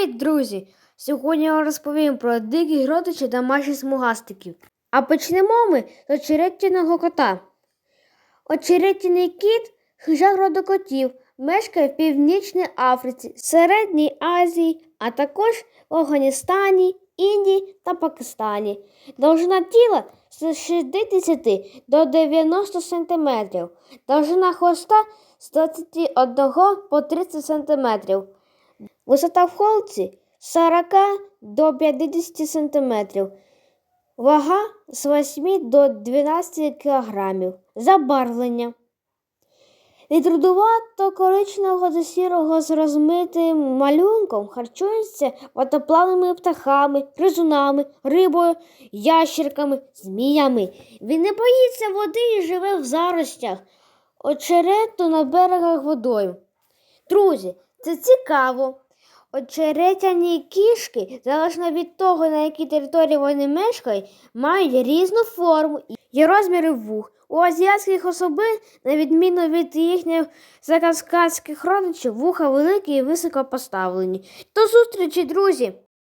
Привіт, друзі! Сьогодні я вам розповім про диких родичів домашніх смугастиків. А почнемо ми з очеретяного кота. Очеретяний кіт хижак роду котів, мешкає в Північній Африці, Середній Азії, а також в Афганістані, Індії та Пакистані. Довжина тіла з 60 до 90 см, довжина хвоста з 21 по 30 см. Висота в холці з 40 до 50 см. Вага з 8 до 12 кг. Забарвлення. Від рудувато коричневого до сірого з розмитим малюнком харчується водоплавними птахами, гризунами, рибою, ящерками, зміями. Він не боїться води і живе в заростях, очерету на берегах водою. Друзі, це цікаво. Очеретяні кішки, залежно від того, на якій території вони мешкають, мають різну форму і розміри вух. У азіатських особин, на відміну від їхніх заказкацьких родичів, вуха великі і високо поставлені. До зустрічі, друзі!